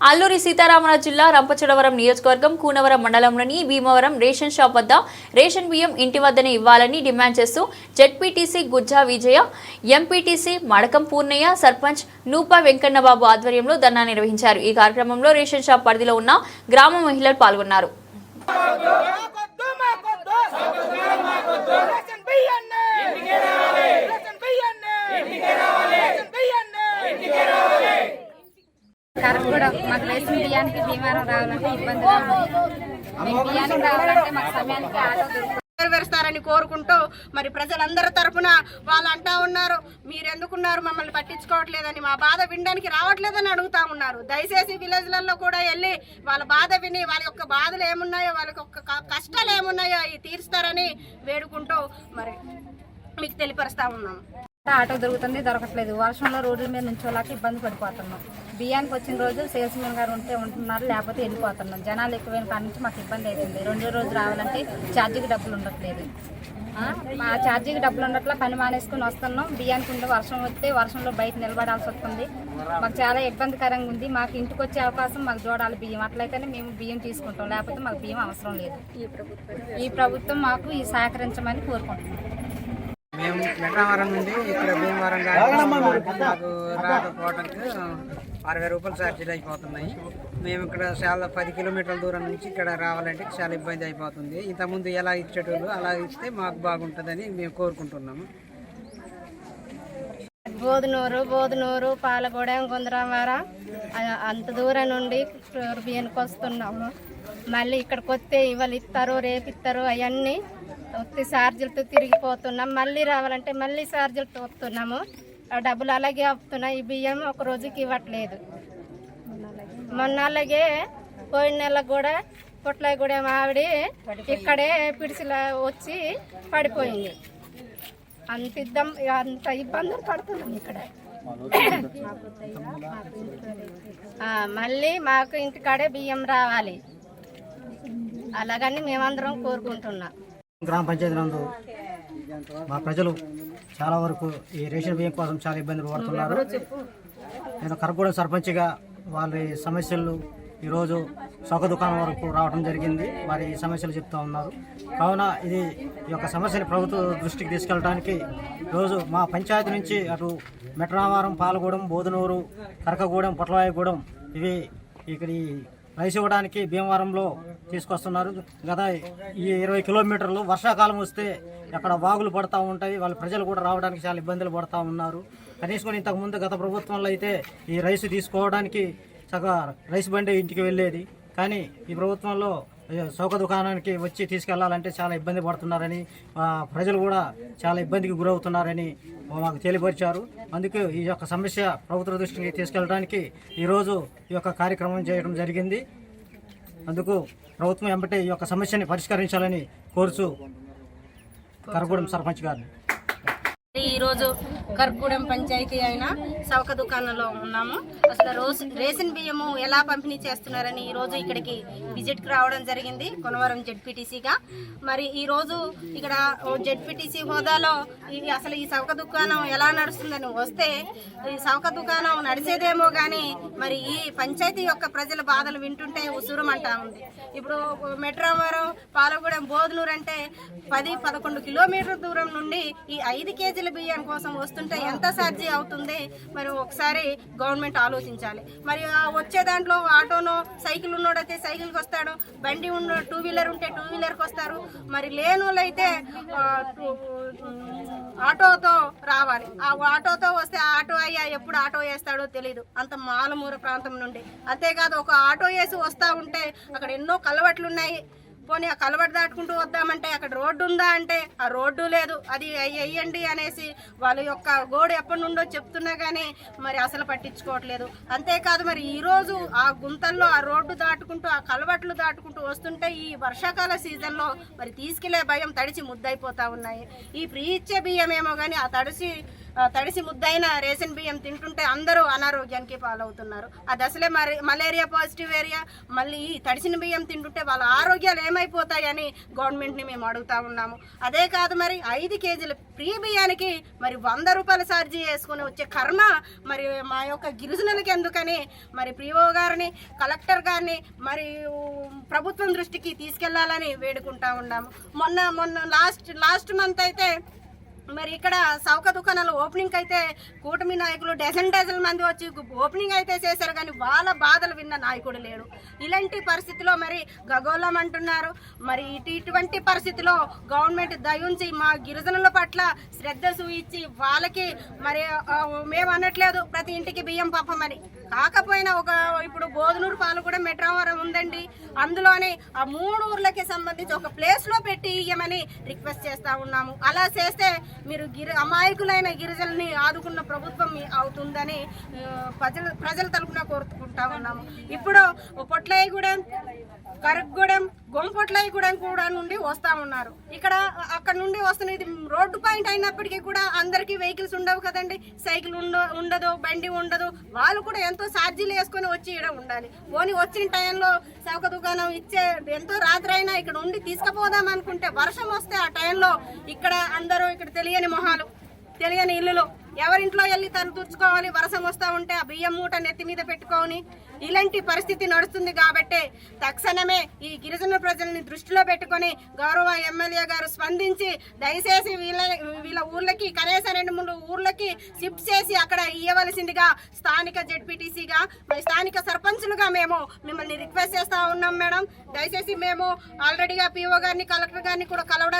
అల్లూరి సీతారామరాజు జిల్లా రంపచోడవరం నియోజకవర్గం కూనవరం మండలంలోని భీమవరం రేషన్ షాప్ వద్ద రేషన్ బియ్యం ఇంటి వద్దనే ఇవ్వాలని డిమాండ్ చేస్తూ జెడ్పీటీసీ గుజ్జా విజయ ఎంపీటీసీ మడకం పూర్ణయ్య సర్పంచ్ నూప వెంకన్నబాబు ఆధ్వర్యంలో ధర్నా నిర్వహించారు. ఈ కార్యక్రమంలో రేషన్ షాప్ పరిధిలో ఉన్న గ్రామ మహిళలు పాల్గొన్నారు మాకొద్దు మాకొద్దు రేషన్ బియ్యాన్ని రేషన్ బియ్యాన్ని రేషన్ బియ్యాన్ని కరెక్ట్ కూడా మాకు రేషన్ బియ్యానికి భీమారం రావాలంటే ఇబ్బందిగా ఉంది బియ్యానికి రావాలంటే మాకు సమయానికి ఆటో నెరవేరుస్తారని కోరుకుంటూ మరి ప్రజలందరి తరఫున వాళ్ళు అంటా ఉన్నారు మీరెందుకున్నారు? మమ్మల్ని పట్టించుకోవట్లేదని మా బాధ వినడానికి రావట్లేదని అడుగుతా ఉన్నారు. దయచేసి విలేజ్లలో కూడా వెళ్ళి వాళ్ళ బాధ విని వాళ్ళ యొక్క బాధలు ఏమున్నాయో వాళ్ళకి ఒక్క కష్టాలు ఏమున్నాయో అవి తీరుస్తారని వేడుకుంటూ మరి మీకు తెలియపరుస్తా ఉన్నాం ఆటో దొరుకుతుంది దొరకట్లేదు. వర్షంలో రోడ్ల మీద నుంచోలాక ఇబ్బంది పడిపోతున్నాం. బియ్యానికి వచ్చిన రోజు సేల్స్ మెన్ గారు ఉంటే ఉంటున్నారు లేకపోతే వెళ్ళిపోతున్నాం జనాలు ఎక్కువైన కాడ నుంచి మాకు ఇబ్బంది అవుతుంది రెండో రోజు రావాలంటే ఛార్జీకి డబ్బులు ఉండట్లేదు. మా ఛార్జీకి డబ్బులు ఉండట్లా పని మానేసుకుని వస్తున్నాం. బియ్యానికి ఉంటే వర్షం వస్తే వర్షంలో బయట నిలబడాల్సి వస్తుంది. మాకు చాలా ఇబ్బందికరంగా ఉంది. మాకు ఇంటికి వచ్చే అవకాశం మాకు చూడాలి బియ్యం. అట్లయితేనే మేము బియ్యం తీసుకుంటాం. లేకపోతే మాకు బియ్యం అవసరం లేదు. ఈ ప్రభుత్వం మాకు ఈ సహకరించమని కోరుకుంటున్నాం. మేము మెట్రావరం నుండి ఇక్కడ భీమవరం మాకు రాకపోవడానికి అరవై రూపాయలు ఛార్జీలు అయిపోతున్నాయి. మేము ఇక్కడ చాలా పది కిలోమీటర్ల దూరం నుంచి ఇక్కడ రావాలంటే చాలా ఇబ్బంది అయిపోతుంది. ఇంతకుముందు ఎలా ఇచ్చేటోళ్ళు అలా ఇస్తే మాకు బాగుంటుందని మేము కోరుకుంటున్నాము. బోధనూరు బోధనూరు పాలగూడెం గుందరామారం అంత దూరం నుండి బియ్యానికి వస్తున్నాము. మళ్ళీ ఇక్కడికి వస్తే ఇవాళ ఇస్తారు రేపు ఇస్తారు అవన్నీ వస్తే ఛార్జీలతో తిరిగిపోతున్నాం. మళ్ళీ రావాలంటే మళ్ళీ ఛార్జీలతో వస్తున్నాము ఆ డబ్బులు అలాగే అవుతున్నాయి ఈ బియ్యం ఒక రోజుకి ఇవ్వట్లేదు. మొన్న అలాగే పోయిన నెల కూడా పొట్లగూడెం ఆవిడ ఇక్కడే పిడిసిలా వచ్చి పడిపోయింది. అంత ఇద్దం అంత ఇబ్బందులు పడుతున్నాం ఇక్కడ. మళ్ళీ మాకు ఇంటికాడే బియ్యం రావాలి. అలాగని మేమందరం కోరుకుంటున్నాం. గ్రామ పంచాయతీ నందు మా ప్రజలు చాలా వరకు ఈ రేషన్ బియ్యం కోసం చాలా ఇబ్బందులు పడుతున్నారు. నేను కరగూడెం సర్పంచ్గా వారి సమస్యలు ఈరోజు సొక దుకాణం వరకు రావడం జరిగింది. వారి సమస్యలు చెప్తూ ఉన్నారు. కావున ఇది ఈ యొక్క సమస్యని ప్రభుత్వ దృష్టికి తీసుకెళ్ళడానికి రోజు మా పంచాయతీ నుంచి అటు మెట్రామారం పాలగూడెం బోధనూరు కరకగూడెం పొట్లవాయిగూడెం ఇవి ఇక్కడ రైస్ ఇవ్వడానికి భీమవరంలో తీసుకొస్తున్నారు. గత ఈ ఇరవై కిలోమీటర్లు వర్షాకాలం వస్తే అక్కడ వాగులు పడతా ఉంటాయి. వాళ్ళ ప్రజలు కూడా రావడానికి చాలా ఇబ్బందులు పడతా ఉన్నారు. కనీసం ఇంతకుముందు గత ప్రభుత్వంలో అయితే ఈ రైస్ తీసుకోవడానికి సగ రైస్ బండి ఇంటికి వెళ్ళేది. కానీ ఈ ప్రభుత్వంలో చౌక దుకాణానికి వచ్చి తీసుకెళ్ళాలంటే చాలా ఇబ్బంది పడుతున్నారని ప్రజలు కూడా చాలా ఇబ్బందికి గురవుతున్నారని మాకు తెలియపరిచారు. అందుకే ఈ యొక్క సమస్య ప్రభుత్వ దృష్టికి తీసుకెళ్ళడానికి ఈరోజు ఈ యొక్క కార్యక్రమం చేయడం జరిగింది. అందుకు ప్రభుత్వం వెంబటే ఈ యొక్క సమస్యని పరిష్కరించాలని కోరుచు కరగూడెం సర్పంచ్ గారిని. ఈరోజు కర్పూడెం పంచాయతీ అయిన సవక దుకాణంలో ఉన్నాము. అసలు రోజు రేషన్ బియ్యము ఎలా పంపిణీ చేస్తున్నారని ఈ రోజు ఇక్కడికి విజిట్కి రావడం జరిగింది కొనవరం జెడ్పీటీసీగా. మరి ఈ రోజు ఇక్కడ జెడ్పీటీసీ హోదాలో ఇది అసలు ఈ సవక దుకాణం ఎలా నడుస్తుందని వస్తే ఈ సవక దుకాణం నడిచేదేమో కానీ మరి ఈ పంచాయతీ యొక్క ప్రజల బాధలు వింటుంటే ఉసురమంటా ఉంది. ఇప్పుడు మెట్రావరం పాలగూడెం బోధనూరు అంటే పది పదకొండు కిలోమీటర్ల దూరం నుండి ఈ ఐదు కేజీల బియ్యం కోసం వస్తుంటే ఎంత ఛార్జీ అవుతుంది? మరి ఒకసారి గవర్నమెంట్ ఆలోచించాలి. మరి ఆ వచ్చే దాంట్లో ఆటోనో సైకిల్ ఉన్నోడైతే సైకిల్కి వస్తాడు బండి ఉన్న టూ వీలర్ ఉంటే టూ వీలర్కి వస్తారు. మరి లేని ఆటోతో రావాలి. ఆ ఆటోతో వస్తే ఆటో అయ్యా ఎప్పుడు ఆటో వేస్తాడో తెలియదు అంత మాలమూర ప్రాంతం నుండి. అంతేకాదు ఒక ఆటో వేసి వస్తా ఉంటే అక్కడ ఎన్నో కలవట్లు ఉన్నాయి పోనీ ఆ కలవట్ దాటుకుంటూ వద్దామంటే అక్కడ రోడ్డు ఉందా అంటే ఆ రోడ్డు లేదు. అది వేయండి అనేసి వాళ్ళ యొక్క గోడు ఎప్పటి నుండో చెప్తున్నా కానీ మరి అసలు పట్టించుకోవట్లేదు. అంతేకాదు మరి ఈరోజు ఆ గుంతల్లో ఆ రోడ్డు దాటుకుంటూ ఆ కలవట్లు దాటుకుంటూ వస్తుంటే ఈ వర్షాకాల సీజన్లో మరి తీసుకెళ్ళే భయం తడిచి ముద్దైపోతా ఉన్నాయి. ఈ ఫ్రీ ఇచ్చే బియ్యం ఏమో కానీ ఆ తడిసి తడిసి ముద్దైన రేషన్ బియ్యం తింటుంటే అందరూ అనారోగ్యానికి పాలవుతున్నారు. అది అసలే మరి మలేరియా పాజిటివ్ ఏరియా మళ్ళీ తడిసిన బియ్యం తింటుంటే వాళ్ళ ఆరోగ్యాలు ఏమైపోతాయని గవర్నమెంట్ని మేము అడుగుతా ఉన్నాము. అదే కాదు మరి ఐదు కేజీల ఫ్రీ బియ్యానికి మరి వంద రూపాయల ఛార్జీ వేసుకుని వచ్చే కర్మ మరి మా యొక్క గిరిజనులకి ఎందుకని మరి ప్రియో గారిని కలెక్టర్ గారిని మరి ప్రభుత్వం దృష్టికి తీసుకెళ్ళాలని వేడుకుంటా ఉన్నాము. మొన్న మొన్న లాస్ట్ లాస్ట్ మంత్ అయితే మరి ఇక్కడ సౌక దుకాణాలు ఓపెనింగ్ అయితే కూటమి నాయకులు డజన్ డజన్ మంది వచ్చి ఓపెనింగ్ అయితే చేశారు కానీ వాళ్ళ బాధలు విన్న నాయకుడు లేడు. ఇలాంటి పరిస్థితిలో మరి గగోళం అంటున్నారు. మరి ఇటు ఇటువంటి పరిస్థితిలో గవర్నమెంట్ దయుంచి మా గిరిజనుల పట్ల శ్రద్ధ చూయించి వాళ్ళకి మరి మేము అనట్లేదు ప్రతి ఇంటికి బియ్యం పంపమని. కాకపోయినా ఒక ఇప్పుడు బోధనూరు పాలు కూడా మెట్రావరం ఉందండి. అందులోనే ఆ మూడు ఊర్లకి సంబంధించి ఒక ప్లేస్లో పెట్టి ఇయ్యమని రిక్వెస్ట్ చేస్తా ఉన్నాము. అలా చేస్తే మీరు గిరి అమాయకులైన గిరిజనుల్ని ఆదుకున్న ప్రభుత్వం అవుతుందని ప్రజలు ప్రజల ప్రజల తరపున కోరుకుంటా ఉన్నాము. ఇప్పుడు పొట్లయ్యగూడెం కరగూడెం గొంపొట్లయ్యగూడెం కూడా కూడా నుండి వస్తా ఉన్నారు. ఇక్కడ అక్కడ నుండి వస్తున్న ఇది రోడ్డు పాయింట్ అయినప్పటికీ కూడా అందరికీ వెహికల్స్ ఉండవు కదండి. సైకిల్ ఉండదు బండి ఉండదు. వాళ్ళు కూడా ఎంతో ఛార్జీలు వేసుకొని వచ్చి ఇక్కడ ఉండాలి. పోనీ వచ్చిన టైంలో చౌక దుకాణం ఇచ్చే ఎంతో రాత్రి అయినా ఇక్కడ ఉండి తీసుకుపోదాం అనుకుంటే వర్షం వస్తే ఆ టైంలో ఇక్కడ అందరూ ఇక్కడ తెలియని మొహాలు తెలియని ఇల్లులు ఎవరింట్లో వెళ్ళి తను తుడుచుకోవాలి వరసం వస్తూ ఉంటే ఆ బియ్యం మూట నెత్తి మీద పెట్టుకొని ఇలాంటి పరిస్థితి నడుస్తుంది కాబట్టి తక్షణమే ఈ గిరిజన ప్రజల్ని దృష్టిలో పెట్టుకొని గౌరవ ఎమ్మెల్యే గారు స్పందించి దయచేసి వీళ్ళ వీళ్ళ ఊర్లకి కనీసం రెండు మూడు ఊర్లకి షిఫ్ట్ చేసి అక్కడ ఇవ్వవలసిందిగా స్థానిక జెడ్పీటీసీగా మరి స్థానిక సర్పంచులుగా మేము మిమ్మల్ని రిక్వెస్ట్ చేస్తూ ఉన్నాం మేడం. దయచేసి మేము ఆల్రెడీగా పీఓ గారిని కలెక్టర్ గారిని కూడా కలవడం